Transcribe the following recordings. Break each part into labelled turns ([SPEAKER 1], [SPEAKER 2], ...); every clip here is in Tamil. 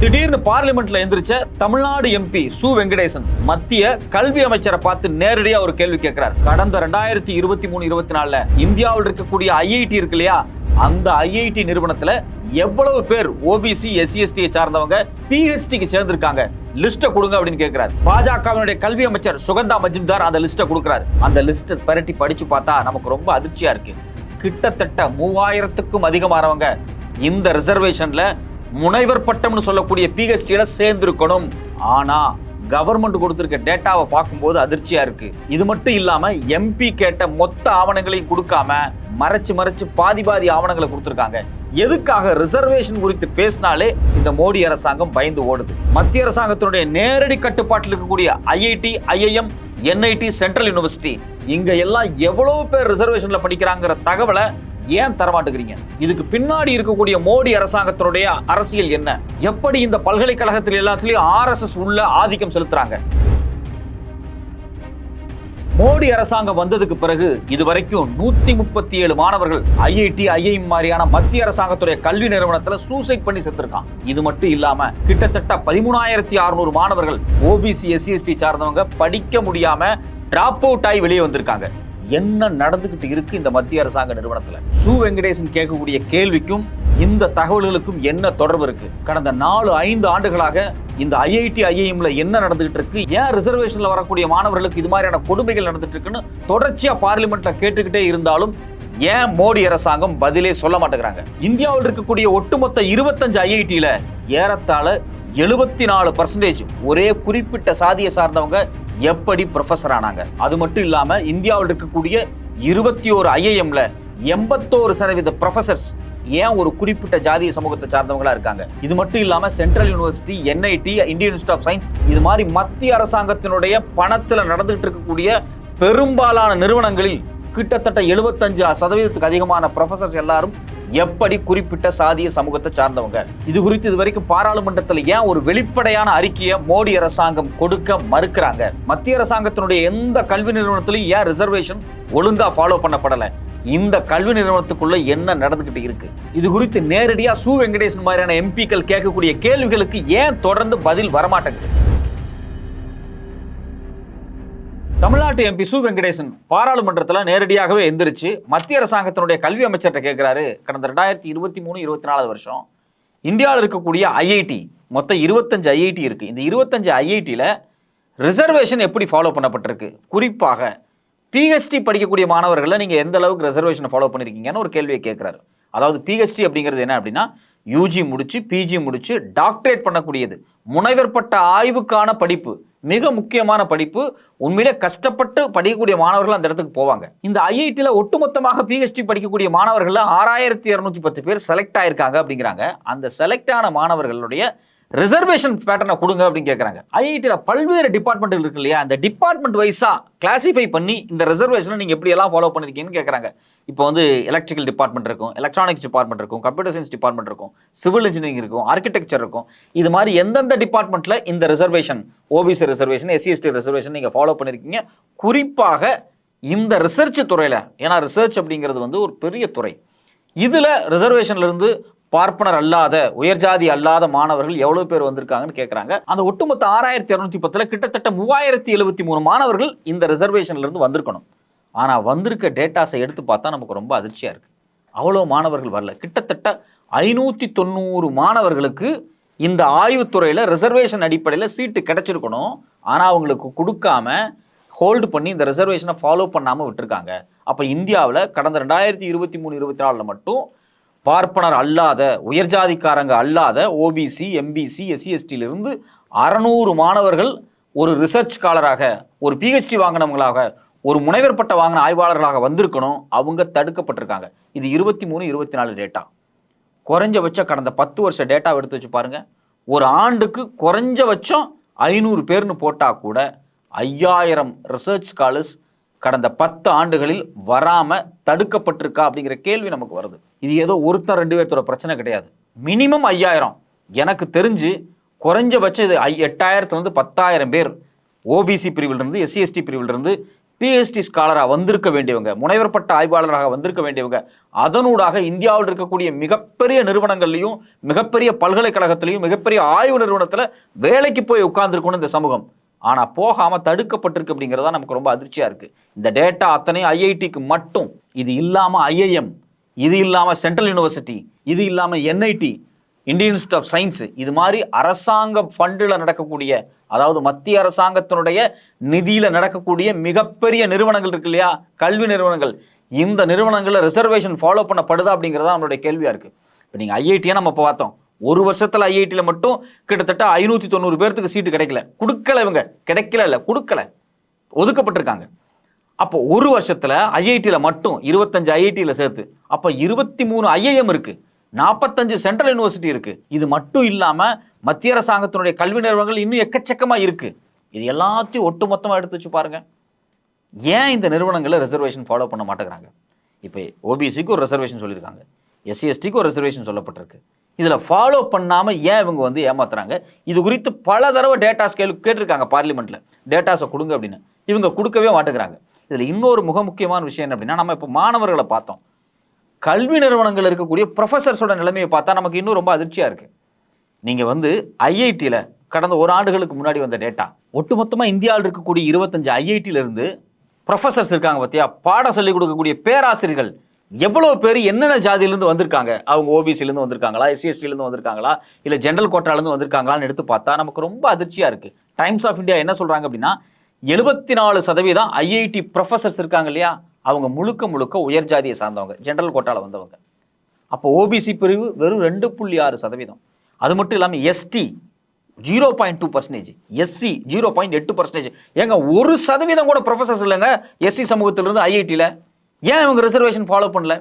[SPEAKER 1] திடீர்னு பார்லிமெண்ட்ல எந்திரிச்ச தமிழ்நாடு எம்பி சு. வெங்கடேசன் மத்திய கல்வி அமைச்சரை பார்த்து நேரடியா ஒரு கேள்வி கேட்கிறார். கடந்த ரெண்டாயிரத்தி இருபத்தி மூணு இருபத்தி நாலுல இந்தியாவில் இருக்கக்கூடிய ஐஐடி இருக்கு இல்லையா? அந்த ஐஐடி நிறுவனத்துல எவ்வளவு பேர் ஓபிசி எஸ்சி எஸ்டியை சார்ந்தவங்க பிஹெச்டிக்கு சேர்ந்திருக்காங்க? லிஸ்ட்டை கொடுங்க அப்படின்னு கேட்கிறார். பாஜகவினுடைய கல்வி அமைச்சர் சுகந்தா மஜும்தார் அந்த லிஸ்ட்டை கொடுக்குறாரு. அந்த லிஸ்ட்டை பரட்டி படிச்சு பார்த்தா நமக்கு ரொம்ப அதிர்ச்சியா இருக்கு. கிட்டத்தட்ட மூவாயிரத்துக்கும் அதிகமானவங்க இந்த ரிசர்வேஷன்ல முனைவர் பட்டம்னு சொல்லக்கூடிய பிஹெச்டியில சேர்ந்துருக்கணும். ஆனா கவர்மெண்ட் கொடுத்துருக்க டேட்டாவை பார்க்கும்போது அதிர்ச்சியா இருக்கு. இது மட்டும் இல்லாம எம்பி கேட்ட மொத்த ஆவணங்களையும் கொடுக்காம மறைச்சு மறைச்சு பாதி பாதி ஆவணங்களை கொடுத்துருக்காங்க. எதுக்காக ரிசர்வேஷன் குறித்து பேசினாலே இந்த மோடி அரசாங்கம் பயந்து ஓடுது. மத்திய அரசாங்கத்தினுடைய நேரடி கட்டுப்பாட்டில் இருக்கக்கூடிய IIT IIM NIT central university இங்க எல்லாம் எவ்வளவு பேர் ரிசர்வேஷன்ல படிக்கிறாங்கிற தகவலை ஏன் தரமாட்டுக்கிறீங்க? இதுக்கு பின்னாடி இருக்கக்கூடிய மோடி அரசாங்கத்தினுடைய அரசியல் என்ன? எப்படி இந்த பல்கலைக்கழகத்தில் எல்லாத்துலயும் ஆர்எஸ்எஸ் உள்ள ஆதிக்கம் செலுத்துறாங்க? மோடி அரசாங்கம் வந்ததுக்கு பிறகு இதுவரைக்கும் நூத்தி முப்பத்தி ஏழு மாணவர்கள் ஐஐடி ஐஐஎம் மாதிரியான மத்திய அரசாங்கத்துடைய கல்வி நிறுவனத்துல சூசைட் பண்ணி செத்துருக்கான் இது மட்டும் இல்லாம கிட்டத்தட்ட பதிமூணாயிரத்தி அறுநூறு மாணவர்கள் ஓபிசி எஸ்சி எஸ்டி சார்ந்தவங்க படிக்க முடியாம டிராப் அவுட் ஆகி வெளியே வந்திருக்காங்க. என்ன நடந்துகிட்டு இருக்கு இந்த மத்திய அரசாங்க நிறுவனத்துல? சு. வெங்கடேசன் கேட்கக்கூடிய கேள்விக்கும் இந்த தகவல்களுக்கும் என்ன தொடர்பு இருக்கு? கடந்த நாலு ஐந்து ஆண்டுகளாக இந்த ஐஐடி ஐஐஎம்ல என்ன நடந்துகிட்டு இருக்கு? ஏன் ரிசர்வேஷன்ல வரக்கூடிய மாணவர்களுக்கு இது மாதிரியான கொடுமைகள் நடந்துட்டு இருக்குன்னு தொடர்ச்சியா பார்லிமெண்ட்ல கேட்டுக்கிட்டே இருந்தாலும் ஏன் மோடி அரசாங்கம் பதிலே சொல்ல மாட்டேங்கிறாங்க? இந்தியாவில் இருக்கக்கூடிய ஒட்டுமொத்த இருபத்தஞ்சு ஐஐடியில ஏறத்தாழ எழுபத்தி நாலு பர்சன்டேஜ் ஒரே குறிப்பிட்ட சாதியை சார்ந்தவங்க எப்படி ப்ரொஃபஸர் ஆனாங்க? அது மட்டும் இல்லாமல் இந்தியாவில் இருக்கக்கூடிய இருபத்தி ஒரு ஐஐஎம்ல எண்பத்தோரு சதவீத ப்ரொஃபசர்ஸ் ஏன் ஒரு குறிப்பிட்ட ஜாதிய சமூகத்தை சார்ந்தவங்களா இருக்காங்க? இது மட்டும் இல்லாம central university NIT Indian institute of science இது மாதிரி மத்திய அரசாங்கத்தினுடைய பணத்துல நடந்துகிட்டு இருக்கக்கூடிய பெரும்பாலான நிறுவனங்களில் கிட்டத்தட்ட எழுபத்தஞ்சு சதவீதத்துக்கு அதிகமான ப்ரொஃபசர்ஸ் எல்லாரும் எப்படி குறிப்பிட்ட சாதிய சமூகத்தை சார்ந்தவங்க? இது குறித்து இது வரைக்கும் பாராளுமன்றத்தில் ஏன் ஒரு வெளிப்படையான அறிக்கையை மோடி அரசாங்கம் கொடுக்க மறுக்கிறாங்க? மத்திய அரசாங்கத்தினுடைய எந்த கல்வி நிறுவனத்திலையும் ஏன் ரிசர்வேஷன் ஒழுங்கா ஃபாலோ பண்ணப்படல? இந்த கல்வி நிறுவனத்துக்குள்ள என்ன நடந்துகிட்டு இருக்கு? இது குறித்து நேரடியா சு வெங்கடேசன் மாதிரியான எம்பிக்கள் கேட்கக்கூடிய கேள்விகளுக்கு ஏன் தொடர்ந்து பதில் வரமாட்டேங்குது? தமிழ்நாட்டு எம்பி சு வெங்கடேசன் பாராளுமன்றத்தில் நேரடியாகவே எந்திரிச்சு மத்திய அரசாங்கத்தினுடைய கல்வி அமைச்சர்கிட்ட கேட்குறாரு கடந்த ரெண்டாயிரத்தி இருபத்தி மூணு இருபத்தி நாலாவது வருஷம் இந்தியாவில் இருக்கக்கூடிய ஐஐடி மொத்தம் இருபத்தஞ்சு ஐஐடி இருக்குது இந்த இருபத்தஞ்சு ஐஐடியில் ரிசர்வேஷன் எப்படி ஃபாலோ பண்ணப்பட்டிருக்கு? குறிப்பாக பிஹெச்டி படிக்கக்கூடிய மாணவர்களை நீங்கள் எந்த அளவுக்கு ரிசர்வேஷனை ஃபாலோ பண்ணியிருக்கீங்கன்னு ஒரு கேள்வியை கேட்குறாரு அதாவது பிஹெச்டி அப்படிங்கிறது என்ன அப்படின்னா யூஜி முடித்து பிஜி முடித்து டாக்டரேட் பண்ணக்கூடியது. முனைவர் பட்ட ஆய்வுக்கான படிப்பு. மிக முக்கியமான படிப்பு. உண்மையிலே கஷ்டப்பட்டு படிக்கக்கூடிய மாணவர்கள் அந்த இடத்துக்கு போவாங்க. இந்த ஐஐடியில் ஒட்டுமொத்தமாக பிஹெச்டி படிக்கக்கூடிய மாணவர்கள் ஆறாயிரத்தி இரநூத்தி பத்து பேர் செலக்ட் ஆயிருக்காங்க அப்படிங்கிறாங்க. அந்த செலக்ட் ஆன மாணவர்களுடைய ரிசர்வேஷன் பேட்டர்னை கொடுங்க அப்படின்னு கேட்குறாங்க ஐஐடியில் பல்வேறு டிபார்ட்மெண்ட் இருக்கு இல்லையா? அந்த டிபார்ட்மெண்ட் வைஸாக கிளாசிஃபை பண்ணி இந்த ரிசர்வேஷனை நீங்கள் எப்படி எல்லாம் ஃபாலோ பண்ணியிருக்கீங்கன்னு கேட்குறாங்க இப்போ வந்து எலக்ட்ரிக்கல் டிபார்ட்மெண்ட் இருக்கும் எலக்ட்ரானிக்ஸ் டிபார்ட்மெண்ட் இருக்கும் கம்ப்யூட்டர் சயின்ஸ் டிபார்ட்மெண்ட் இருக்கும் சிவில் இன்ஜினியரிங் இருக்கும் ஆர்கிடெக்சர் இருக்கும். இது மாதிரி எந்தெந்த டிபார்ட்மெண்ட்டில் இந்த reservation OBC reservation SCST reservation நீங்கள் ஃபாலோ பண்ணியிருக்கீங்க குறிப்பாக இந்த ரிசர்ச் துறையில். ஏன்னா ரிசர்ச் அப்படிங்கிறது வந்து ஒரு பெரிய துறை. இதில் ரிசர்வேஷன்லேருந்து பார்ப்பனர் அல்லாத உயர்ஜாதி அல்லாத மாணவர்கள் எவ்வளவு பேர் வந்திருக்காங்கன்னு கேட்குறாங்க அந்த ஒட்டுமொத்த ஆறாயிரத்தி இரநூத்தி பத்தில் கிட்டத்தட்ட மூவாயிரத்தி எழுபத்தி மூணு மாணவர்கள் இந்த ரிசர்வேஷன்லேருந்து வந்திருக்கணும். ஆனால் வந்திருக்க டேட்டாஸை எடுத்து பார்த்தா நமக்கு ரொம்ப அதிர்ச்சியாக இருக்குது அவ்வளோ மாணவர்கள் வரல. கிட்டத்தட்ட ஐநூற்றி தொண்ணூறு மாணவர்களுக்கு இந்த ஆய்வுத்துறையில் ரிசர்வேஷன் அடிப்படையில் சீட்டு கிடைச்சிருக்கணும். ஆனால் அவங்களுக்கு கொடுக்காம ஹோல்டு பண்ணி இந்த ரிசர்வேஷனை ஃபாலோ பண்ணாமல் விட்டுருக்காங்க. அப்போ இந்தியாவில் கடந்த ரெண்டாயிரத்தி இருபத்தி மூணு இருபத்தி நாலில் மட்டும் பார்ப்பனர் அல்லாத உயர்ஜாதிக்காரங்க அல்லாத ஓபிசி எம்பிசி எஸ்சி எஸ்டியிலிருந்து அறநூறு மாணவர்கள் ஒரு ரிசர்ச் காலராக ஒரு பிஹெச்டி வாங்கினவங்களாக ஒரு முனைவர் பட்ட வாங்கின ஆய்வாளர்களாக வந்திருக்கணும். அவங்க தடுக்கப்பட்டிருக்காங்க. இது இருபத்தி மூணு இருபத்தி நாலு டேட்டா குறைஞ்சபட்சம் கடந்த பத்து வருஷ டேட்டா எடுத்து வச்சு பாருங்க. ஒரு ஆண்டுக்கு குறைஞ்சபட்சம் ஐநூறு பேர்னு போட்டால் கூட ஐயாயிரம் ரிசர்ச் ஸ்காலர்ஸ் கடந்த பத்து ஆண்டுகளில் வராமல் தடுக்கப்பட்டிருக்கா அப்படிங்கிற கேள்வி நமக்கு வருது. இது ஏதோ ஒருத்தர் ரெண்டு பேர்த்தோட பிரச்சனை கிடையாது. மினிமம் ஐயாயிரம். எனக்கு தெரிஞ்சு குறைஞ்சபட்சம் இது ஐ எட்டாயிரத்துலேருந்து பத்தாயிரம் பேர் ஓபிசி பிரிவிலிருந்து எஸ்சிஎஸ்டி பிரிவிலிருந்து பிஎஸ்டி ஸ்காலராக வந்திருக்க வேண்டியவங்க முனைவர் பட்ட ஆய்வாளராக வந்திருக்க வேண்டியவங்க அதனூடாக இந்தியாவில் இருக்கக்கூடிய மிகப்பெரிய நிறுவனங்கள்லையும் மிகப்பெரிய பல்கலைக்கழகத்திலையும் மிகப்பெரிய ஆய்வு நிறுவனத்தில் வேலைக்கு போய் உட்கார்ந்துருக்கணும் இந்த சமூகம். ஆனால் போகாமல் தடுக்கப்பட்டிருக்கு அப்படிங்கிறது தான் நமக்கு ரொம்ப அதிர்ச்சியாக இருக்குது இந்த டேட்டா அத்தனை ஐஐடிக்கு மட்டும் இது இல்லாமல் ஐஐஎம் இது இல்லாமல் சென்ட்ரல் யூனிவர்சிட்டி இது இல்லாமல் NIT Indian institute of science இது மாதிரி அரசாங்க ஃபண்டில் நடக்கக்கூடிய அதாவது மத்திய அரசாங்கத்தினுடைய நிதியில் நடக்கக்கூடிய மிகப்பெரிய நிறுவனங்கள் இருக்கு இல்லையா? கல்வி நிறுவனங்கள். இந்த நிறுவனங்களில் ரிசர்வேஷன் ஃபாலோ பண்ணப்படுதா அப்படிங்கிறது தான் நம்மளுடைய கேள்வியாக இருக்குது இப்போ நீங்கள் ஐஐடியை நம்ம இப்போ பார்த்தோம். ஒரு வருஷத்தில் ஐஐடியில் மட்டும் கிட்டத்தட்ட ஐநூற்றி தொண்ணூறு பேர்த்துக்கு சீட்டு கிடைக்கல. கொடுக்கல இவங்க. கிடைக்கல இல்லை கொடுக்கல. ஒதுக்கப்பட்டிருக்காங்க. அப்போ ஒரு வருஷத்தில் ஐஐடியில் மட்டும் இருபத்தஞ்சு ஐஐடியில் சேர்த்து அப்போ இருபத்தி மூணு ஐஐஎம் இருக்குது நாற்பத்தஞ்சு சென்ட்ரல் யூனிவர்சிட்டி இருக்குது இது மட்டும் இல்லாமல் மத்திய அரசாங்கத்தினுடைய கல்வி நிறுவனங்கள் இன்னும் எக்கச்சக்கமாக இருக்குது இது எல்லாத்தையும் ஒட்டுமொத்தமா எடுத்து வச்சு பாருங்கள் ஏன் இந்த நிறுவனங்களை ரிசர்வேஷன் ஃபாலோ பண்ண மாட்டேங்கிறாங்க? இப்போ ஓபிசிக்கு ஒரு ரிசர்வேஷன் சொல்லியிருக்காங்க. எஸ்சி எஸ்டிக்கு ஒரு ரிசர்வேஷன் சொல்லப்பட்டிருக்கு. இதில் ஃபாலோ பண்ணாமல் ஏன் இவங்க வந்து ஏமாத்துறாங்க? இது குறித்து பல தடவை டேட்டாஸ் கேள்வி கேட்டிருக்காங்க பார்லிமெண்ட்டில் டேட்டாஸை கொடுங்க அப்படின்னு. இவங்க கொடுக்கவே மாட்டேங்கிறாங்க. இதில் இன்னொரு முக முக்கியமான விஷயம் என்ன அப்படின்னா நம்ம இப்போ மாணவர்களை பார்த்தோம். கல்வி நிறுவனங்கள் இருக்கக்கூடிய ப்ரொஃபசர்ஸோட நிலைமையை பார்த்தா நமக்கு இன்னும் ரொம்ப அதிர்ச்சியாக இருக்குது நீங்கள் வந்து ஐஐடியில் கடந்த ஒரு ஆண்டுகளுக்கு முன்னாடி வந்த டேட்டா ஒட்டுமொத்தமாக இந்தியாவில் இருக்கக்கூடிய இருபத்தஞ்சு ஐஐடியில இருந்து ப்ரொஃபசர்ஸ் இருக்காங்க பார்த்தியா பாடம் சொல்லிக் கொடுக்கக்கூடிய பேராசிரியர்கள் எவ்வளோ பேர் என்னென்ன ஜாதியிலேருந்து வந்திருக்காங்க? அவங்க ஓபிசிலேருந்து வந்திருக்காங்களா? எஸ்சிஎஸ்டிலேருந்து வந்திருக்காங்களா? இல்லை ஜென்ரல் கோட்டாலேருந்து வந்திருக்காங்களான்னு எடுத்து பார்த்தா நமக்கு ரொம்ப அதிர்ச்சியாக இருக்குது டைம்ஸ் ஆஃப் இந்தியா என்ன சொல்கிறாங்க அப்படின்னா எழுபத்தி நாலு சதவீதம் ஐஐடி ப்ரொஃபசர்ஸ் இருக்காங்க இல்லையா? அவங்க முழுக்க முழுக்க உயர் ஜாதியை சார்ந்தவங்க ஜென்ரல் கோட்டாவில் வந்தவங்க. அப்போ ஓபிசி பிரிவு வெறும் ரெண்டு புள்ளி ஆறு சதவீதம். அது மட்டும் இல்லாமல் ST zero point two percentage SC zero point எட்டு பர்சன்டேஜ் ஏங்க ஒரு சதவீதம் கூட ப்ரொஃபசர்ஸ் இல்லைங்க எஸ்சி சமூகத்திலிருந்து ஐஐடியில் ஏன் இவங்க ரிசர்வேஷன் ஃபாலோ பண்ணல?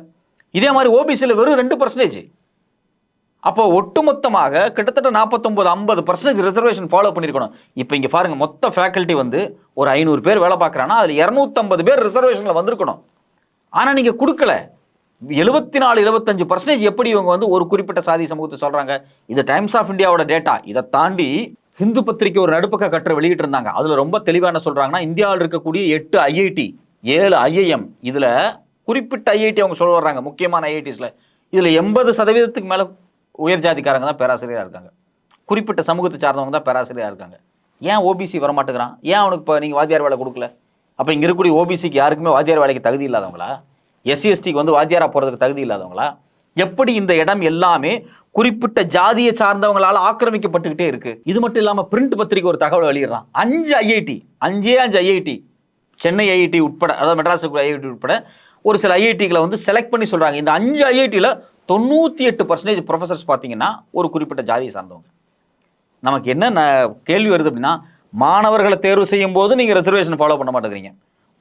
[SPEAKER 1] இதே மாதிரி ஓபிசியில் வெறும் ரெண்டு பர்சன்டேஜ் அப்போ ஒட்டுமொத்தமாக கிட்டத்தட்ட நாற்பத்தொம்பது ஐம்பது பர்சன்டேஜ் ரிசர்வேஷன் ஃபாலோ பண்ணியிருக்கணும் இப்போ இங்கே பாருங்க மொத்த ஃபேக்கல்ட்டி வந்து ஒரு ஐநூறு பேர் வேலை பார்க்குறாங்கன்னா அதில் இரநூத்தம்பது பேர் ரிசர்வேஷனில் வந்திருக்கணும். ஆனால் நீங்கள் கொடுக்கல. எழுபத்தி நாலு எழுபத்தஞ்சு பர்சன்டேஜ் எப்படி இவங்க வந்து ஒரு குறிப்பிட்ட சாதி சமூகத்தை சொல்கிறாங்க இது டைம்ஸ் ஆஃப் இந்தியாவோட டேட்டா இதை தாண்டி ஹிந்து பத்திரிக்கை ஒரு நடுப்பக்க கட்டுரை வெளியிட்டு இருந்தாங்க அதில் ரொம்ப தெளிவாக என்ன சொல்கிறாங்கன்னா இந்தியாவில் இருக்கக்கூடிய எட்டு ஐஐடி ஏழு ஐஐஎம் இதில் குறிப்பிட்ட ஐஐடி அவங்க சொல்ல வர்றாங்க முக்கியமான ஐஐடிஸில் இதில் எண்பது சதவீதத்துக்கு மேலே உயர் ஜாதிக்காரங்க தான் பேராசிரியராக இருக்காங்க. குறிப்பிட்ட சமூகத்தை சார்ந்தவங்க தான் பேராசிரியராக இருக்காங்க. ஏன் ஓபிசி வரமாட்டேங்கிறான்? ஏன் அவனுக்கு இப்போ நீங்கள் வாத்தியார் வேலை கொடுக்கல? அப்போ இங்கே இருக்கக்கூடிய ஓபிசிக்கு யாருக்குமே வாத்தியார் வேலைக்கு தகுதி இல்லாதவங்களா? எஸ்சிஎஸ்டிக்கு வந்து வாத்தியாராக போகிறதுக்கு தகுதி இல்லாதவங்களா? எப்படி இந்த இடம் எல்லாமே குறிப்பிட்ட ஜாதியை சார்ந்தவங்களால் ஆக்கிரமிக்கப்பட்டுக்கிட்டே இருக்கு? இது மட்டும் இல்லாமல் பிரிண்ட் பத்திரிக்கை ஒரு தகவல் வெளியிடறான். அஞ்சு ஐஐடி அஞ்சே அஞ்சு ஐஐடி சென்னை ஐஐடி உட்பட அதாவது மெட்ராஸ் ஐஐடி உட்பட ஒரு சில ஐஐடிகளை வந்து செலக்ட் பண்ணி சொல்கிறாங்க இந்த அஞ்சு ஐஐடியில் தொண்ணூற்றி எட்டு பர்சன்டேஜ் ப்ரொஃபசர்ஸ் பார்த்தீங்கன்னா ஒரு குறிப்பிட்ட ஜாதியை சார்ந்தவங்க. நமக்கு என்ன கேள்வி வருது அப்படின்னா மாணவர்களை தேர்வு செய்யும் போது நீங்கள் ரிசர்வேஷன் ஃபாலோ பண்ண மாட்டேங்கிறீங்க.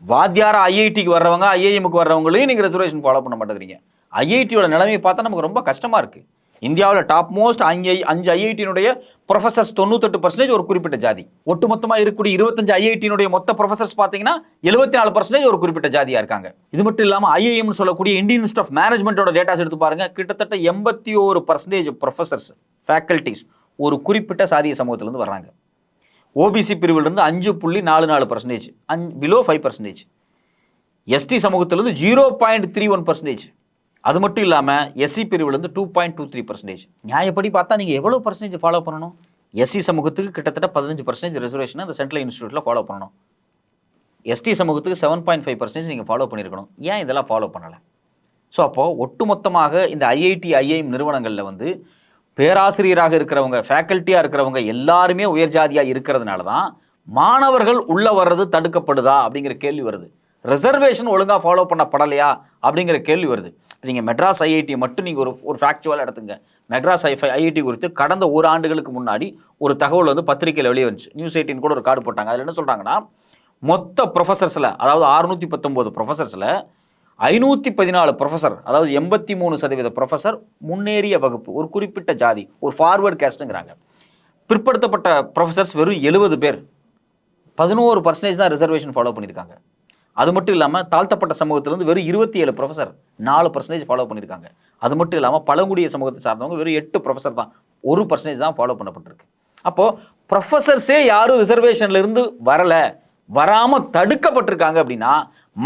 [SPEAKER 1] வாத்தியார ஐஐடிக்கு வர்றவங்க ஐஐஎம்க்கு வர்றவங்களையும் நீங்கள் ரிசர்வேஷன் ஃபாலோ பண்ண மாட்டேங்கிறீங்க. ஐஐடியோட நிலைமையை பார்த்தா நமக்கு ரொம்ப கஷ்டமாக இருக்குது இந்தியாவில் டாப் மோஸ்ட் அஞ்சு அஞ்சு ஐஐடியினுடைய ப்ரொஃபசர்ஸ் தொண்ணூத்தெட்டு பர்சன்டேஜ் ஒரு குறிப்பிட்ட ஜாதி. ஒட்டுமொத்தமாக இருக்கக்கூடிய இருபத்தஞ்சு ஐஐடியினுடைய மொத்த ப்ரொஃபசர்ஸ் பார்த்தீங்கன்னா எழுபத்தி நாலு பர்சன்டேஜ் ஒரு குறிப்பிட்ட ஜாதியாக இருக்காங்க. இது மட்டும் இல்லாமல் ஐஐஎம்னு சொல்லக்கூடிய இந்தியன் இன்ஸ்டியூட் ஆஃப் மேனேஜ்மெண்ட்டோட டேட்டாஸ் எடுத்து பாருங்க. கிட்டத்தட்ட எண்பத்தி ஒரு பர்சன்டேஜ் ப்ரொஃபசர்ஸ் ஃபேக்கல்ட்டிஸ் ஒரு குறிப்பிட்ட சாதிய சமூகத்திலேருந்து வர்றாங்க. ஓபிசி பிரிவிலிருந்து அஞ்சு புள்ளி நாலு நாலு பர்சன்டேஜ் அஞ்சு below five percentage ST சமூகத்திலேருந்து zero point three one percentage அது மட்டும் இல்லாமல் SC பிரிவுலேருந்து two point two three percentage நியாயப்படி பார்த்தா நீங்கள் எவ்வளோ பர்சன்டேஜ் ஃபாலோ பண்ணணும்? எஸ்சி சமூகத்துக்கு கிட்டத்தட்ட பதினஞ்சு பர்சன்டேஜ் ரிசர்வேஷன் அந்த சென்ட்ரல் இன்ஸ்டியூட்டில் ஃபாலோ பண்ணணும். எஸ்டி சமூகத்துக்கு செவன் பாயிண்ட் ஃபைவ் பர்சன்டேஜ் நீங்கள் ஃபாலோ பண்ணியிருக்கணும் ஏன் இதெல்லாம் ஃபாலோ பண்ணலை? ஸோ அப்போது ஒட்டுமொத்தமாக இந்த ஐஐடி ஐஐஎம் நிறுவனங்களில் வந்து பேராசிரியராக இருக்கிறவங்க ஃபேக்கல்ட்டியாக இருக்கிறவங்க எல்லாருமே உயர் ஜாதியாக இருக்கிறதுனால தான் மாணவர்கள் உள்ளே வர்றது தடுக்கப்படுதா அப்படிங்கிற கேள்வி வருது. ரிசர்வேஷன் ஒழுங்காக ஃபாலோ பண்ணப்படலையா அப்படிங்கிற கேள்வி வருது. நீங்கள் மெட்ராஸ் ஐஐடி மட்டும் நீங்கள் ஒரு ஒரு ஃபேக்சுவல் எடுத்துங்க. மெட்ராஸ் ஐஃபை ஐஐடி குறித்து கடந்த ஒரு ஆண்டுகளுக்கு முன்னாடி ஒரு தகவல் வந்து பத்திரிக்கையில் வெளியே வந்துச்சு. நியூஸ் எயிட்டின் கூட ஒரு கார்டு போட்டாங்க. அதில் என்ன சொல்கிறாங்கன்னா மொத்த ப்ரொஃபசர்ஸில் அதாவது அறுநூற்றி பத்தொம்போது ப்ரொஃபசர்ஸில் ஐநூற்றி பதினாலு ப்ரொஃபசர் அதாவது எண்பத்தி மூணு சதவீத ப்ரொஃபசர் முன்னேறிய வகுப்பு ஒரு குறிப்பிட்ட ஜாதி ஒரு ஃபார்வர்ட் கேஸ்ட்டுங்கிறாங்க பிற்படுத்தப்பட்ட ப்ரொஃபசர்ஸ் வெறும் எழுபது பேர். பதினோரு பர்சன்டேஜ் தான் ரிசர்வேஷன் ஃபாலோ பண்ணியிருக்காங்க. அது மட்டும் இல்லாமல் தாழ்த்தப்பட்ட சமூகத்திலேருந்து வெறும் இருபத்தி ஏழு ப்ரொஃபசர் நாலு பர்சன்டேஜ் ஃபாலோ பண்ணியிருக்காங்க அது மட்டும் இல்லாமல் பழங்குடிய சமூகத்தை சார்ந்தவங்க வெறும் எட்டு ப்ரொஃபஸர் தான். ஒரு பர்சன்டேஜ் தான் ஃபாலோ பண்ணப்பட்டிருக்கு. அப்போது ப்ரொஃபசர்ஸே யாரும் ரிசர்வேஷன்லேருந்து வரலை வரல. வராமல் தடுக்கப்பட்டிருக்காங்க அப்படின்னா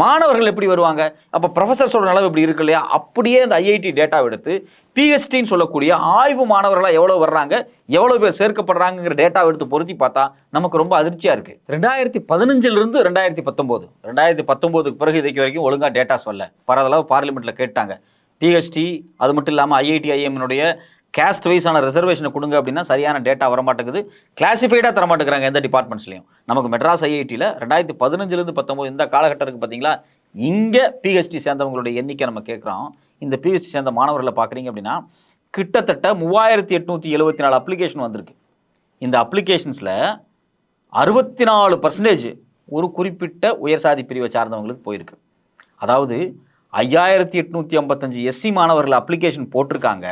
[SPEAKER 1] மாணவர்கள் எப்படி வருவாங்க? அப்போ ப்ரொஃபஸர்ஸோட நிலவு இப்படி இருக்கு இல்லையா? அப்படியே அந்த ஐஐடி டேட்டாவை எடுத்து பிஹெச்டின்னு சொல்லக்கூடிய ஆய்வு மாணவர்களாக எவ்வளோ வர்றாங்க? எவ்வளோ பேர் சேர்க்கப்படுறாங்கிற டேட்டாவை எடுத்து பொருத்தி பார்த்தா நமக்கு ரொம்ப அதிர்ச்சியாக இருக்குது ரெண்டாயிரத்தி பதினஞ்சிலிருந்து ரெண்டாயிரத்தி பத்தொம்போது ரெண்டாயிரத்தி பத்தொம்போதுக்கு பிறகு இதுக்கு வரைக்கும் ஒழுங்காக டேட்டாஸ் வரல. பரதளவு பார்லிமெண்ட்டில் கேட்டாங்க. பிஹெச்டி அது மட்டும் இல்லாமல் ஐஐடி ஐஎம்னுடைய கேஸ்ட் வைஸான ரிசர்வேஷனை கொடுங்க அப்படின்னா சரியான டேட்டா வர மாட்டேங்குது கிளாசிஃபைடாக தர மாட்டேங்கிறாங்க எந்த டிபார்ட்மெண்ட்ஸ்லையும் நமக்கு மெட்ராஸ் ஐஐடியில் ரெண்டாயிரத்தி பதினஞ்சுலேருந்து பத்தொம்போது இந்த காலகட்டத்துக்கு பார்த்தீங்களா இங்கே பிஹெச்டி சேர்ந்தவங்களுடைய எண்ணிக்கை நம்ம கேட்குறோம் இந்த பிஹெச்டி சேர்ந்த மாணவர்களை பார்க்குறீங்க அப்படின்னா கிட்டத்தட்ட மூவாயிரத்தி எட்நூற்றி எழுபத்தி நாலு அப்ளிகேஷன் வந்திருக்கு. இந்த அப்ளிகேஷன்ஸில் அறுபத்தி நாலு பர்சன்டேஜ் ஒரு குறிப்பிட்ட உயர்சாதி பிரிவை சார்ந்தவங்களுக்கு போயிருக்கு. அதாவது ஐயாயிரத்தி எட்நூற்றி ஐம்பத்தஞ்சு எஸ்சி மாணவர்கள் அப்ளிகேஷன் போட்டிருக்காங்க.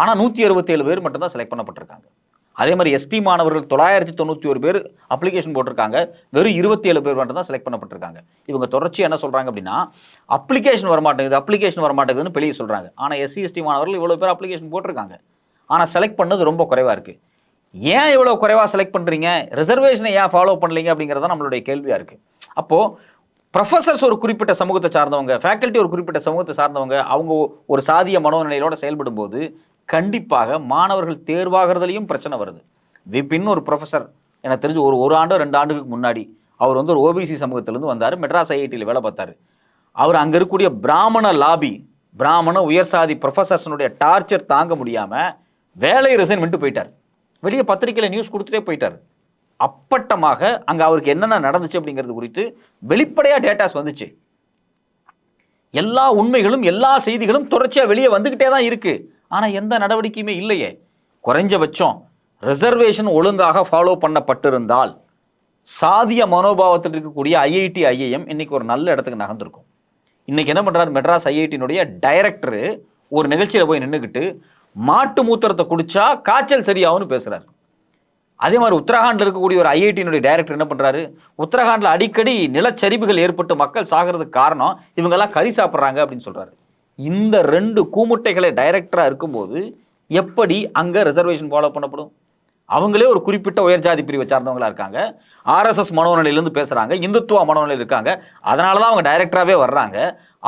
[SPEAKER 1] ஆனால் நூற்றி அறுபத்தேழு பேர் மட்டும்தான் செலக்ட் பண்ணப்பட்டிருக்காங்க. அதே மாதிரி எஸ்டி மாணவர்கள் தொள்ளாயிரத்தி தொண்ணூற்றி ஒரு பேர் அப்ளிகேஷன் போட்டிருக்காங்க. வெறும் இருபத்தி ஏழு பேர் மட்டும் தான் செலக்ட் பண்ணப்பட்டிருக்காங்க. இவங்க தொடர்ச்சி என்ன சொல்கிறாங்க அப்படின்னா அப்ளிகேஷன் வரமாட்டேங்குது அப்ளிகேஷன் வரமாட்டேங்குதுன்னு வெளியே சொல்கிறாங்க ஆனால் எஸ்சி எஸ்டி மாணவர்கள் இவ்வளோ பேர் அப்ளிகேஷன் போட்டிருக்காங்க. ஆனால் செலக்ட் பண்ணது ரொம்ப குறைவாக இருக்குது ஏன் இவ்வளோ குறைவாக செலக்ட் பண்ணுறீங்க ரிசர்வேஷனை ஏன் ஃபாலோ பண்ணலீங்க அப்படிங்கிறத நம்மளுடைய கேள்வியாக இருக்குது அப்போது ப்ரொஃபசர்ஸ் ஒரு குறிப்பிட்ட சமூகத்தை சார்ந்தவங்க ஃபேக்கல்ட்டி ஒரு குறிப்பிட்ட சமூகத்தை சார்ந்தவங்க அவங்க ஒரு சாதிய மனோநிலையோட செயல்படும் போது கண்டிப்பாக மாணவர்கள் தேர்வாகிறதுலையும் பிரச்சனை வருது. விபின் ஒரு ப்ரொஃபஸர் எனக்கு தெரிஞ்சு ஒரு ஒரு ஆண்டு ரெண்டு ஆண்டுக்கு முன்னாடி அவர் வந்து ஒரு ஓபிசி சமூகத்திலேருந்து வந்தார் மெட்ராஸ் ஐஐடியில் வேலை பார்த்தாரு. அவர் அங்கே இருக்கக்கூடிய பிராமண லாபி பிராமண உயர்சாதி ப்ரொஃபசர்ஸனுடைய டார்ச்சர் தாங்க முடியாமல் வேலையை ரிசைன் பண்ணிட்டு போயிட்டார். வெளியே பத்திரிக்கையில் நியூஸ் கொடுத்துட்டே போயிட்டார். அப்பட்டமாக அங்கே அவருக்கு என்னென்ன நடந்துச்சு அப்படிங்கிறது குறித்து வெளிப்படையாக டேட்டாஸ் வந்துச்சு. எல்லா உண்மைகளும் எல்லா செய்திகளும் தொடர்ச்சியாக வெளியே வந்துக்கிட்டே தான் இருக்குது ஆனால் எந்த நடவடிக்கையுமே இல்லையே. குறைஞ்சபட்சம் ரிசர்வேஷன் ஒழுங்காக ஃபாலோ பண்ணப்பட்டிருந்தால் சாதிய மனோபாவத்தில் இருக்கக்கூடிய ஐஐடி ஐஏஎம் இன்னைக்கு ஒரு நல்ல இடத்துக்கு நகர்ந்திருக்கும். இன்னைக்கு என்ன பண்ணுறாரு மெட்ராஸ் ஐஐடியினுடைய டைரக்டர் ஒரு நிகழ்ச்சியில் போய் நின்றுக்கிட்டு மாட்டு மூத்திரத்தை குடிச்சா காய்ச்சல் சரியாகும்னு பேசுகிறார் அதே மாதிரி உத்தரகாண்டில் இருக்கக்கூடிய ஒரு ஐஐடியினுடைய டைரக்டர் என்ன பண்ணுறாரு உத்தரகாண்டில் அடிக்கடி நிலச்சரிவுகள் ஏற்பட்டு மக்கள் சாகிறதுக்கு காரணம் இவங்கெல்லாம் கறி சாப்பிட்றாங்க அப்படின்னு சொல்கிறாரு இந்த ரெண்டு கூமுட்டைகளை டைரக்டராக இருக்கும்போது எப்படி அங்கே ரிசர்வேஷன் ஃபாலோ பண்ணப்படும்? அவங்களே ஒரு குறிப்பிட்ட உயர் ஜாதி பிரிவை சார்ந்தவங்களா இருக்காங்க. ஆர்எஸ்எஸ் மனோநிலையிலேருந்து பேசுகிறாங்க இந்துத்துவ மனோநிலையில் இருக்காங்க. அதனால தான் அவங்க டைரக்டராகவே வர்றாங்க.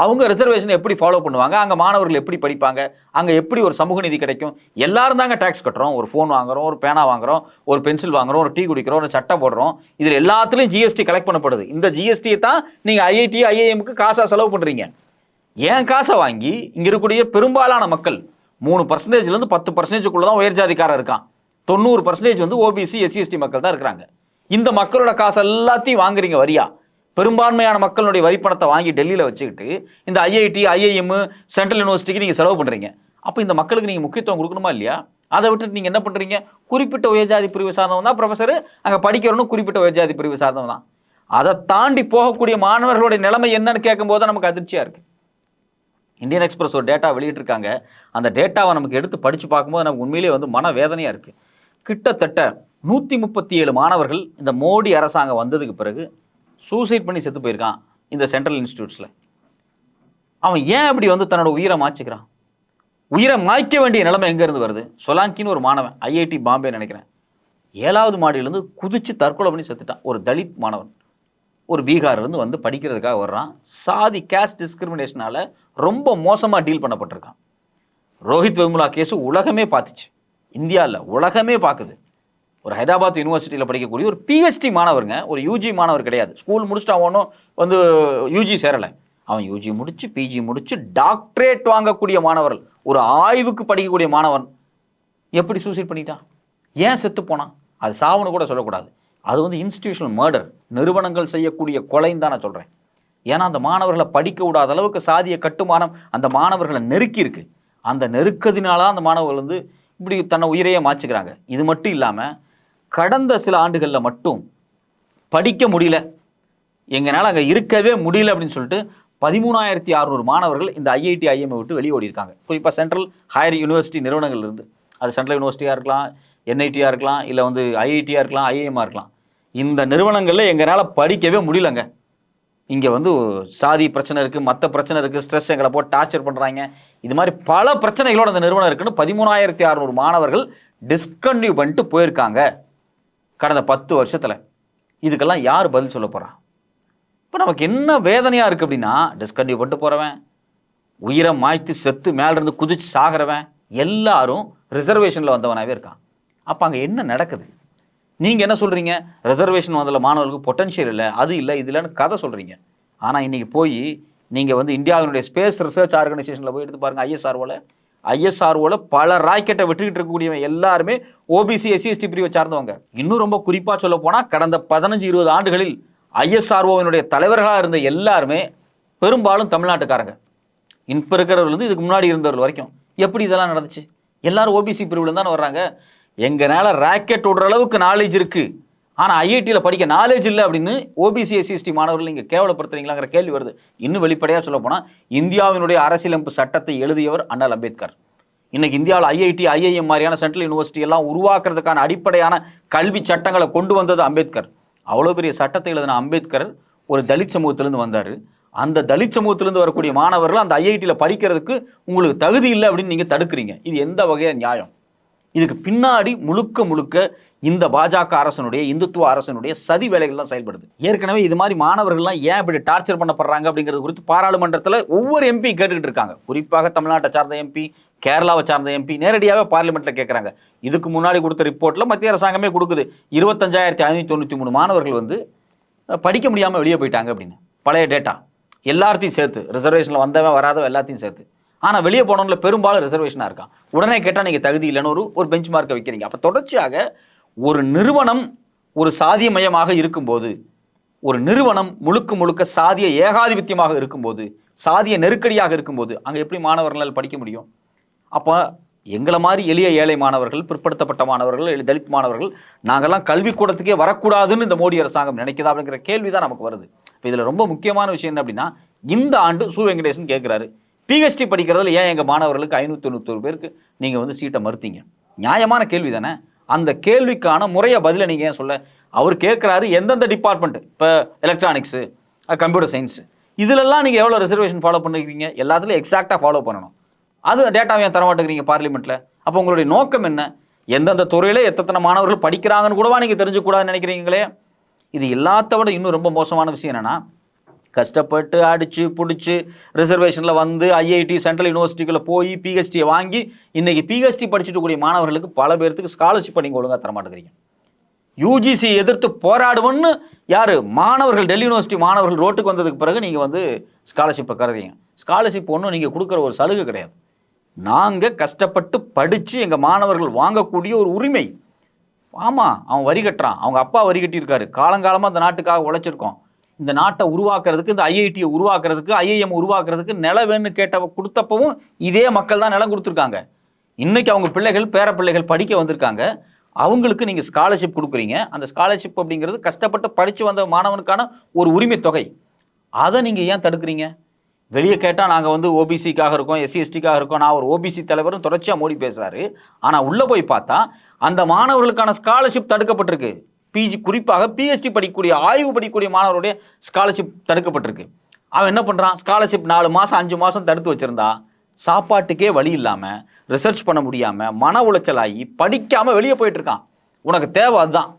[SPEAKER 1] அவங்க ரிசர்வேஷன் எப்படி ஃபாலோ பண்ணுவாங்க? அங்கே மாணவர்கள் எப்படி படிப்பாங்க? அங்கே எப்படி ஒரு சமூக நீதி கிடைக்கும்? எல்லாரும் தாங்க டேக்ஸ் கட்டுறோம். ஒரு ஃபோன் வாங்குறோம் ஒரு பேனா வாங்குறோம் ஒரு பென்சில் வாங்குறோம் ஒரு டீ குடிக்கிறோம் ஒரு சட்டை போடுறோம். இதில் எல்லாத்துலேயும் ஜிஎஸ்டி கலெக்ட் பண்ணப்படுது. இந்த ஜிஎஸ்டியை தான் நீங்கள் ஐஐடி ஐஏஎம்க்கு காசாக செலவு பண்ணுறீங்க ஏன் காசை வாங்கி இங்கே இருக்கக்கூடிய பெரும்பாலான மக்கள் மூணு பர்சன்டேஜ்லேருந்து பத்து பர்சன்டேஜுக்குள்ள தான் உயர் ஜாதிக்காரர் இருக்கான். தொண்ணூறு பர்சன்டேஜ் வந்து ஓபிசி எஸ்சி எஸ்டி மக்கள் தான் இருக்கிறாங்க. இந்த மக்களோட காசு எல்லாத்தையும் வாங்குறீங்க வரியா? பெரும்பான்மையான மக்களுடைய வரிப்பணத்தை வாங்கி டெல்லியில் வச்சுக்கிட்டு இந்த ஐஐடி ஐஐஎம் சென்ட்ரல் யூனிவர்சிட்டிக்கு நீங்கள் செலவு பண்ணுறீங்க அப்போ இந்த மக்களுக்கு நீங்கள் முக்கியத்துவம் கொடுக்கணுமா இல்லையா? அதை விட்டுட்டு நீங்கள் என்ன பண்ணுறீங்க குறிப்பிட்ட உயர்ஜாதி பிரிவு சார்ந்தவன் தான் ப்ரொஃபஸர் அங்கே படிக்கிறவனும் குறிப்பிட்ட உயர்ஜாதி பிரிவு சார்ந்தவன் தான். அதை தாண்டி போகக்கூடிய மாணவர்களுடைய நிலைமை என்னன்னு கேட்கும்போது நமக்கு அதிர்ச்சியாக இருக்குது இந்தியன் எக்ஸ்பிரஸ் ஒரு டேட்டா வெளியிட்டிருக்காங்க. அந்த டேட்டாவை நமக்கு எடுத்து படித்து பார்க்கும்போது நமக்கு உண்மையிலேயே வந்து மன வேதனையாக இருக்குது கிட்டத்தட்ட நூற்றி முப்பத்தி ஏழு மாணவர்கள் இந்த மோடி அரசாங்கம் வந்ததுக்கு பிறகு சூசைட் பண்ணி செத்து போயிருக்கான் இந்த சென்ட்ரல் இன்ஸ்டியூட்ஸில் அவன் ஏன் அப்படி வந்து தன்னோட உயிரை மாய்ச்சிக்கிறான்? உயிரை மாய்க்க வேண்டிய நிலைமை எங்கேருந்து வருது? சொலாங்கின்னு ஒரு மாணவன் ஐஐடி பாம்பே நினைக்கிறேன். ஏழாவது மாடியிலேருந்து குதித்து தற்கொலை பண்ணி செத்துட்டான். ஒரு தலித் மாணவன். ஒரு பீகார்லேருந்து வந்து படிக்கிறதுக்காக வர்றான். சாதி கேஸ்ட் டிஸ்கிரிமினேஷனால் ரொம்ப மோசமாக டீல் பண்ணப்பட்டிருக்கான். ரோஹித் வெமுலா கேஸ் உலகமே பார்த்துச்சு. இந்தியாவில் உலகமே பார்க்குது. ஒரு ஹைதராபாத் யூனிவர்சிட்டியில் படிக்கக்கூடிய ஒரு பிஹெச்டி மாணவருங்க ஒரு யூஜி மாணவர் கிடையாது. ஸ்கூல் முடிச்சுட்டு அவனும் வந்து யூஜி சேரலை. அவன் யூஜி முடிச்சு பிஜி முடிச்சு டாக்டரேட் வாங்கக்கூடிய மாணவர்கள் ஒரு ஆய்வுக்கு படிக்கக்கூடிய மாணவன் எப்படி சூசைட் பண்ணிட்டான்? ஏன் செத்து போனான்? அது சாவுன்னு கூட சொல்லக்கூடாது. அது வந்து இன்ஸ்டிடியூஷனல் மர்டர் நிறுவனங்கள் செய்யக்கூடிய கொலைன்னு தான் நான் சொல்கிறேன் ஏன்னா அந்த மாணவர்களை படிக்க விடாத அளவுக்கு சாதிய கட்டுமானம் அந்த மாணவர்களை நெருக்கி இருக்கு. அந்த நெருக்கதினால அந்த மாணவர்கள் வந்து இப்படி தன்னை உயிரையே மாச்சுக்கிறாங்க. இது மட்டும் இல்லாமல் கடந்த சில ஆண்டுகளில் மட்டும் படிக்க முடியல. எங்களால் அங்கே இருக்கவே முடியல அப்படின்னு சொல்லிட்டு பதிமூணாயிரத்தி அறுநூறு மாணவர்கள் இந்த ஐஐடி ஐஎம்ஐ விட்டு வெளியே ஓடி இருக்காங்க குறிப்பாக சென்ட்ரல் ஹையர் யூனிவர்சிட்டி நிறுவனங்கள் இருந்து. அது சென்ட்ரல் யூனிவர்சிட்டியாக இருக்கலாம் என்ஐடியாக இருக்கலாம் இல்லை வந்து ஐஐடியாக இருக்கலாம் ஐஏஎம்மாக இருக்கலாம். இந்த நிறுவனங்களில் எங்களால் படிக்கவே முடியலங்க. இங்கே வந்து சாதி பிரச்சனை இருக்குது மற்ற பிரச்சனை இருக்குது ஸ்ட்ரெஸ் எங்களை போட்டு டார்ச்சர் பண்ணுறாங்க இது மாதிரி பல பிரச்சனைகளோட அந்த நிறுவனம் இருக்குன்னு பதிமூணாயிரத்தி அறநூறு மாணவர்கள் டிஸ்கன்டினியூ பண்ணிட்டு போயிருக்காங்க கடந்த பத்து வருஷத்தில். இதுக்கெல்லாம் யார் பதில் சொல்ல போகிறான் இப்போ நமக்கு என்ன வேதனையாக இருக்குது அப்படின்னா டிஸ்கண்டியூ பண்ணிட்டு போகிறவன் உயிரை மாய்த்து செத்து மேலேருந்து குதிச்சு சாகிறவன் எல்லாரும் ரிசர்வேஷனில் வந்தவனாகவே இருக்கான். அப்போ அங்கே என்ன நடக்குது? நீங்கள் என்ன சொல்கிறீங்க ரிசர்வேஷன் வந்ததில் மாணவர்களுக்கு பொட்டன்ஷியல் இல்லை அது இல்லை இது இல்லைன்னு கதை சொல்கிறீங்க ஆனால் இன்றைக்கி போய் நீங்கள் வந்து இந்தியாவினுடைய ஸ்பேஸ் ரிசர்ச் ஆர்கனைசேஷன்ல போய் எடுத்து பாருங்க ஐஎஸ்ஆர்ஓவில் ஐஎஸ்ஆர்ஓவில் பல ராக்கெட்டை விட்டுக்கிட்டு இருக்கக்கூடியவங்க எல்லாருமே ஓபிசி எஸ்சி எஸ்டி பிரிவை சார்ந்தவங்க. இன்னும் ரொம்ப குறிப்பாக சொல்ல போனால் கடந்த பதினஞ்சு இருபது ஆண்டுகளில் ஐஎஸ்ஆர்ஓவினுடைய தலைவர்களாக இருந்த எல்லாருமே பெரும்பாலும் தமிழ்நாட்டுக்காரங்க. இப்போ இருக்கிறவர்கள் வந்து இதுக்கு முன்னாடி இருந்தவர்கள் வரைக்கும். எப்படி இதெல்லாம் நடந்துச்சு? எல்லாரும் ஓபிசி பிரிவுல தானே வர்றாங்க. எங்கனால ராக்கெட் விடுற அளவுக்கு நாலேஜ் இருக்கு. ஆனால் ஐஐடியில் படிக்க நாலேஜ் இல்லை அப்படின்னு ஓபிசி எஸ்சிஎஸ்டி மாணவர்கள் நீங்கள் கேவலப்படுத்துறீங்களாங்கிற கேள்வி வருது. இன்னும் வெளிப்படையாக சொல்ல போனால் இந்தியாவினுடைய அரசியலமைப்பு சட்டத்தை எழுதியவர் அண்ணல் அம்பேத்கர். இன்னைக்கு இந்தியாவில் ஐஐடி ஐஐஎம் மாதிரியான சென்ட்ரல் யூனிவர்சிட்டி எல்லாம் உருவாக்குறதுக்கான அடிப்படையான கல்வி சட்டங்களை கொண்டு வந்தது அம்பேத்கர். அவ்வளோ பெரிய சட்டத்தை எழுதின அம்பேத்கர் ஒரு தலித் சமூகத்திலேருந்து வந்தார். அந்த தலித் சமூகத்திலேருந்து வரக்கூடிய மாணவர்கள் அந்த ஐஐடியில் படிக்கிறதுக்கு உங்களுக்கு தகுதி இல்லை அப்படின்னு நீங்கள் தடுக்கிறீங்க. இது எந்த வகையான நியாயம்? இதுக்கு பின்னாடி முழுக்க முழுக்க இந்த பாஜக அரசனுடைய இந்துத்துவ அரசனுடைய சதி வேலைகள்லாம் செயல்படுது. ஏற்கனவே இது மாதிரி மாணவர்கள்லாம் ஏன் இப்படி டார்ச்சர் பண்ணப்படுறாங்க அப்படிங்கிறது குறித்து பாராளுமன்றத்தில் ஒவ்வொரு எம்பி கேட்டுக்கிட்டு இருக்காங்க. குறிப்பாக தமிழ்நாட்டை சார்ந்த எம்பி கேரளாவை சார்ந்த எம்பி நேரடியாகவே பார்லிமெண்ட்டில் கேட்குறாங்க இதுக்கு முன்னாடி கொடுத்த ரிப்போர்ட்டில் மத்திய அரசாங்கமே கொடுக்குது. இருபத்தஞ்சாயிரத்தி ஐநூற்றி தொண்ணூற்றி மூணு மாணவர்கள் வந்து படிக்க முடியாமல் வெளியே போயிட்டாங்க அப்படின்னு. பழைய டேட்டா எல்லாத்தையும் சேர்த்து. ரிசர்வேஷனில் வந்தவன் வராதவன் எல்லாத்தையும் சேர்த்து. ஆனால் வெளியே போனவங்கள பெரும்பாலும் ரிசர்வேஷனாக இருக்கான். உடனே கேட்டால் நீங்கள் தகுதி இல்லைன்னு ஒரு ஒரு பெஞ்ச் மார்க்கை வைக்கிறீங்க. அப்போ தொடர்ச்சியாக ஒரு நிறுவனம் ஒரு சாதிய மையமாக இருக்கும்போது ஒரு நிறுவனம் முழுக்க முழுக்க சாதிய ஏகாதிபத்தியமாக இருக்கும்போது சாதிய நெருக்கடியாக இருக்கும்போது அங்கே எப்படி மாணவர்களால் படிக்க முடியும்? அப்போ எங்களை மாதிரி எளிய ஏழை மாணவர்கள் பிற்படுத்தப்பட்ட மாணவர்கள் தலித் மாணவர்கள் நாங்கள்லாம் கல்விக்கூடத்துக்கே வரக்கூடாதுன்னு இந்த மோடி அரசாங்கம் நினைக்குதா அப்படிங்கிற கேள்வி தான் நமக்கு வருது. இப்போ இதில் ரொம்ப முக்கியமான விஷயம் என்ன அப்படின்னா இந்த ஆண்டு சு வெங்கடேசன் கேட்குறாரு பிஹெச்டி படிக்கிறதுல ஏன் எங்கள் மாணவர்களுக்கு ஐநூற்றி தொண்ணூத்தொரு பேருக்கு நீங்கள் வந்து சீட்டை மறுத்தீங்க? நியாயமான கேள்வி தானே? அந்த கேள்விக்கான முறையை பதிலை நீங்கள் ஏன் சொல்ல? அவர் கேட்குறாரு எந்தெந்த டிபார்ட்மெண்ட் இப்போ எலக்ட்ரானிக்ஸு கம்ப்யூட்டர் சயின்ஸு இதிலெல்லாம் நீங்கள் எவ்வளோ ரிசர்வேஷன் ஃபாலோ பண்ணிக்கிறீங்க எல்லாத்துலையும் எக்ஸாக்டாக ஃபாலோ பண்ணணும். அது டேட்டாவை ஏன் தர மாட்டேங்கிறீங்க பார்லிமெண்ட்டில் அப்போ உங்களுடைய நோக்கம் என்ன? எந்தெந்த துறையில் எத்தனை மாணவர்கள் படிக்கிறாங்கன்னு கூடவா நீங்கள் தெரிஞ்சுக்கூடாதுன்னு நினைக்கிறீங்களே? இது எல்லாத்த விட இன்னும் ரொம்ப மோசமான விஷயம் என்னென்னா கஷ்டப்பட்டு அடித்து பிடிச்சி ரிசர்வேஷனில் வந்து ஐஐடி சென்ட்ரல் யூனிவர்சிட்டிக்குள்ள போய் பிஹெச்டியை வாங்கி இன்றைக்கி பிஹெச்டி படிச்சுட்டு கூடிய மாணவர்களுக்கு பல பேர்த்துக்கு ஸ்காலர்ஷிப் நீங்கள் ஒழுங்காக தர மாட்டேங்கிறீங்க யூஜிசி எதிர்த்து போராடுவோன்னு யார்? மாணவர்கள் டெல்லி யூனிவர்சிட்டி மாணவர்கள் ரோட்டுக்கு வந்ததுக்கு பிறகு நீங்கள் வந்து ஸ்காலர்ஷிப்பை கருதுறீங்க. ஸ்காலர்ஷிப் ஒன்றும் நீங்கள் கொடுக்குற ஒரு சலுகை கிடையாது. நாங்கள் கஷ்டப்பட்டு படித்து எங்கள் மாணவர்கள் வாங்கக்கூடிய ஒரு உரிமை. ஆமாம் அவன் வரி கட்டுறான். அவங்க அப்பா வரி கட்டியிருக்காரு. காலங்காலமாக அந்த நாட்டுக்காக உழைச்சிருக்கோம். இந்த நாட்டை உருவாக்குறதுக்கு இந்த ஐஐடியை உருவாக்குறதுக்கு ஐஐஎம் உருவாக்குறதுக்கு நிலவேன்னு கேட்ட கொடுத்தப்பவும் இதே மக்கள் தான் நிலம் கொடுத்துருக்காங்க. இன்றைக்கி அவங்க பிள்ளைகள் பேர பிள்ளைகள் படிக்க வந்திருக்காங்க. அவங்களுக்கு நீங்கள் ஸ்காலர்ஷிப் கொடுக்குறீங்க. அந்த ஸ்காலர்ஷிப் அப்படிங்கிறது கஷ்டப்பட்டு படித்து வந்த மாணவனுக்கான ஒரு உரிமை தொகை. அதை நீங்கள் ஏன் தடுக்கிறீங்க? வெளியே கேட்டால் நாங்கள் வந்து ஓபிசிக்காக இருக்கோம் எஸ்சி எஸ்டிக்காக இருக்கோம். நான் ஒரு ஓபிசி தலைவரும் தொடர்ச்சியாக மோடி பேசுகிறாரு ஆனால் உள்ளே போய் பார்த்தா அந்த மாணவர்களுக்கான ஸ்காலர்ஷிப் தடுக்கப்பட்டிருக்கு. பிஜி குறிப்பாக பிஹெச்டி படிக்கக்கூடிய ஆய்வு படிக்கக்கூடிய மாணவருடைய ஸ்காலர்ஷிப் தடுக்கப்பட்டிருக்கு. அவன் என்ன பண்ணுறான் ஸ்காலர்ஷிப் நாலு மாதம் அஞ்சு மாதம் தடுத்து வச்சிருந்தா சாப்பாட்டுக்கே வழி இல்லாமல் ரிசர்ச் பண்ண முடியாமல் மன உளைச்சலாகி படிக்காமல் வெளியே போயிட்டுருக்கான் உனக்கு தேவை அதுதான்.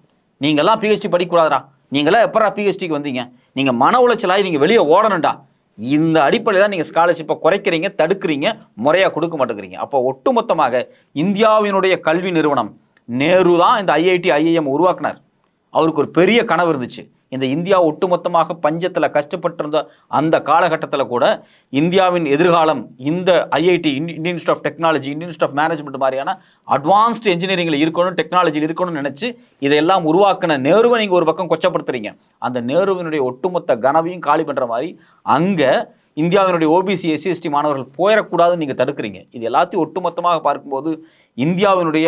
[SPEAKER 1] நீங்கள்லாம் பிஹெச்டி படிக்கக்கூடாதுடா. நீங்களாம் எப்படா பிஹெச்டிக்கு வந்தீங்க? நீங்கள் மன உளைச்சலாகி நீங்கள் வெளியே ஓடணும்டா. இந்த அடிப்படையில் தான் நீங்கள் ஸ்காலர்ஷிப்பை குறைக்கிறீங்க தடுக்கிறீங்க முறையாக கொடுக்க மாட்டேங்கிறீங்க. அப்போ ஒட்டுமொத்தமாக இந்தியாவினுடைய கல்வி நிறுவனம் நேரு தான் இந்த ஐஐடி ஐஐஎம் உருவாக்குனார். அவருக்கு ஒரு பெரிய கனவு இருந்துச்சு. இந்த இந்தியா ஒட்டுமொத்தமாக பஞ்சத்தில் கஷ்டப்பட்டிருந்த அந்த காலகட்டத்தில் கூட இந்தியாவின் எதிர்காலம் இந்த IIT Indian institute of technology Indian institute of management மாதிரியான அட்வான்ஸ்டு இன்ஜினியரிங்கில் இருக்கணும் டெக்னாலஜியில் இருக்கணும்னு நினச்சி இதையெல்லாம் உருவாக்கின நேருவை நீங்கள் ஒரு பக்கம் கொச்சப்படுத்துறீங்க. அந்த நேருவினுடைய ஒட்டுமொத்த கனவையும் காலி பண்ணுற மாதிரி அங்கே இந்தியாவினுடைய ஓபிசி எஸ்சி எஸ்டி மாணவர்கள் போயிடக்கூடாதுன்னு நீங்கள் தடுக்கிறீங்க. இது எல்லாத்தையும் ஒட்டுமொத்தமாக பார்க்கும்போது இந்தியாவினுடைய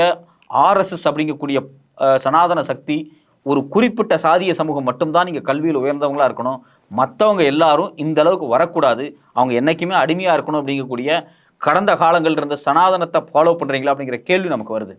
[SPEAKER 1] ஆர்எஸ்எஸ் அப்படிங்கக்கூடிய சனாதன சக்தி ஒரு குறிப்பிட்ட சாதிய சமூகம் மட்டும்தான் நீங்கள் கல்வியில் உயர்ந்தவங்களா இருக்கணும். மற்றவங்க எல்லாரும் இந்த அளவுக்கு வரக்கூடாது. அவங்க என்றைக்குமே அடிமையாக இருக்கணும் அப்படிங்கக்கூடிய கடந்த காலங்கள் இருந்த சனாதனத்தை ஃபாலோ பண்ணுறீங்களா அப்படிங்கிற கேள்வி நமக்கு வருது.